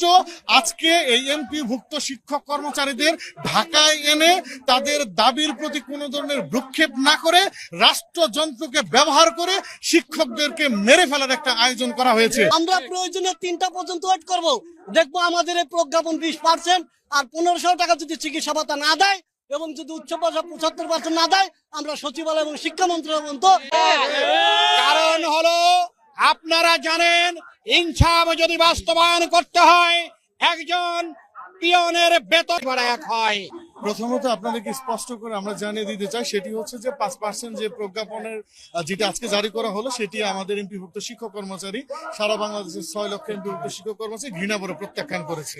রাষ্ট্র আজকে এই এমপি ভুক্ত শিক্ষক কর্মচারীদের ঢাকায় এনে তাদের দাবির প্রতি কোনো ধরনের ভ্রুক্ষেপ না করে রাষ্ট্রযন্ত্রকে ব্যবহার করে শিক্ষকদেরকে মেরে ফেলার একটা আয়োজন করা হয়েছে। আমরা প্রয়োজনে তিনটা পর্যন্ত ওয়েট করব। দেখব আমাদের এই প্রজ্ঞাপন বিশ পার্সেন্ট আর পনেরোশো টাকা যদি চিকিৎসা ভাতা না দেয় এবং যদি উচ্চ পয়সা পঁচাত্তর পার্সেন্ট না দেয় আমরা সচিবালয় এবং শিক্ষা মন্ত্রণালয় কারণ হলো আপনারা জানেন ইনসাফ যদি বাস্তবায়ন করতে হয় একজন পিয়নের বেতন এক হয়। প্রথমত আপনাদেরকে স্পষ্ট করে আমরা জানিয়ে দিতে চাই সেটি হচ্ছে যে পাঁচ পার্সেন্ট যে প্রজ্ঞাপনের যেটা আজকে জারি করা হলো সেটি আমাদের এমপিভুক্ত শিক্ষক কর্মচারী সারা বাংলাদেশের ছয় লক্ষ এমপিভুক্ত শিক্ষক কর্মচারী ঘৃণা করে প্রত্যাখ্যান করেছে।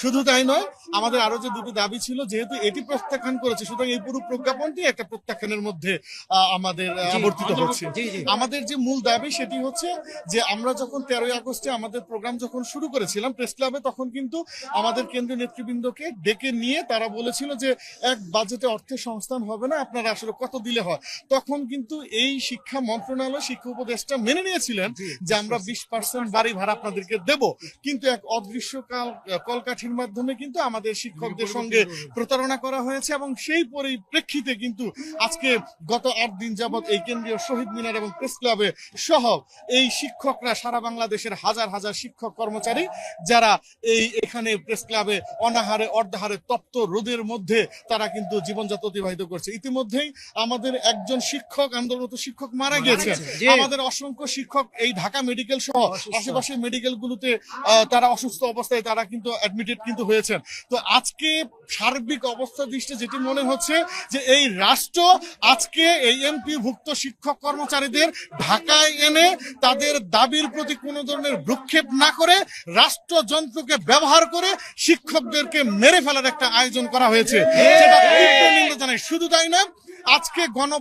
শুধু তাই নয় আমাদের আরও যে দুটি দাবি ছিল যেহেতু এটি প্রত্যাখ্যান করেছে সুতরাং এই পুরো প্রজ্ঞাপনটি একটা প্রত্যাখ্যানের মধ্যে আমাদের আবর্তিত হচ্ছে। আমাদের যে মূল দাবি সেটি হচ্ছে যে আমরা যখন তেরোই আগস্টে আমাদের প্রোগ্রাম যখন শুরু করেছিলাম প্রেস ক্লাবে তখন কিন্তু আমাদের কেন্দ্রীয় নেতৃবৃন্দকে ডেকে নিয়ে তারা বলেছিল যে এক বাজেটে অর্থের সংস্থান হবে না আপনারা আসলে কত দিলে হয়? তখন কিন্তু এই শিক্ষা মন্ত্রণালয় শিক্ষা উপদেষ্টা মেনে নিয়েছিলেন যে আমরা বিশ পার্সেন্ট বাড়ি ভাড়া আপনাদেরকে দেব। কিন্তু এক অদৃশ্যকাল কলকাঠির মাধ্যমে কিন্তু আমাদের শিক্ষকদের সঙ্গে প্রতারণা করা হয়েছে এবং সেই পরিপ্রেক্ষিতে কিন্তু আজকে গত আট দিন যাবৎ এই কেন্দ্রীয় শহীদ মিনার এবং প্রেস ক্লাবে সহ এই শিক্ষকরা সারা বাংলাদেশের হাজার হাজার শিক্ষক কর্মচারী যারা এই এখানে প্রেস ক্লাবে অনাহারে অর্ধাহারে তপ্ত রোদের মধ্যে তারা কিন্তু জীবনযাত্রা অতিবাহিত করছে। ইতিমধ্যেই আমাদের একজন শিক্ষক আন্দোলনরত শিক্ষক মারা গিয়েছেন। আমাদের অসংখ্য শিক্ষক এই ঢাকা মেডিকেল সহ আশেপাশের মেডিকেল গুলোতে তারা অসুস্থ অবস্থায় তারা কিন্তু অ্যাডমিটেড কিন্তু হয়েছেন। তো আজকে সার্বিক অবস্থা দৃষ্টি যেটি মনে হচ্ছে যে এই রাষ্ট্র আজকে এই এমপি ভুক্ত শিক্ষক কর্মচারীদের ঢাকায় এনে তাদের দাবির প্রতি কোনো ধরনের ভ্রুক্ষেপ না করে রাষ্ট্রযন্ত্রকে ব্যবহার করে শিক্ষকদেরকে মেরে ফেলার একটা আয়োজন করা হয়েছে। যেটা তীব্র নিন্দা জানাই শুধু তাই না আজকে গণ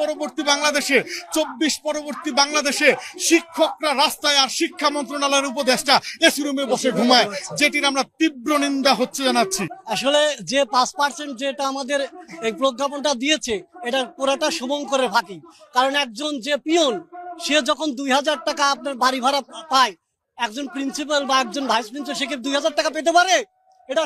পরবর্তী বাংলাদেশে চব্বিশ পরবর্তী বাংলাদেশে শিক্ষকরা রাস্তায় আর শিক্ষা মন্ত্রণালয়ের উপদেষ্টা এসি রুমে বসে ঘুমায় যেটির আমরা তীব্র নিন্দা হচ্ছে জানাচ্ছি। আসলে যে পাঁচ পার্সেন্ট যেটা আমাদের এই প্রজ্ঞাপনটা দিয়েছে এটা পুরোটা শুভঙ্করের ফাঁকি। কারণ একজন যে পিয়ন সে যখন দুই হাজার টাকা আপনার বাড়ি ভাড়া পায় একজন প্রিন্সিপাল বা একজন ভাইস প্রিন্সিপাল সে কি দুই হাজার টাকা পেতে পারে? এটা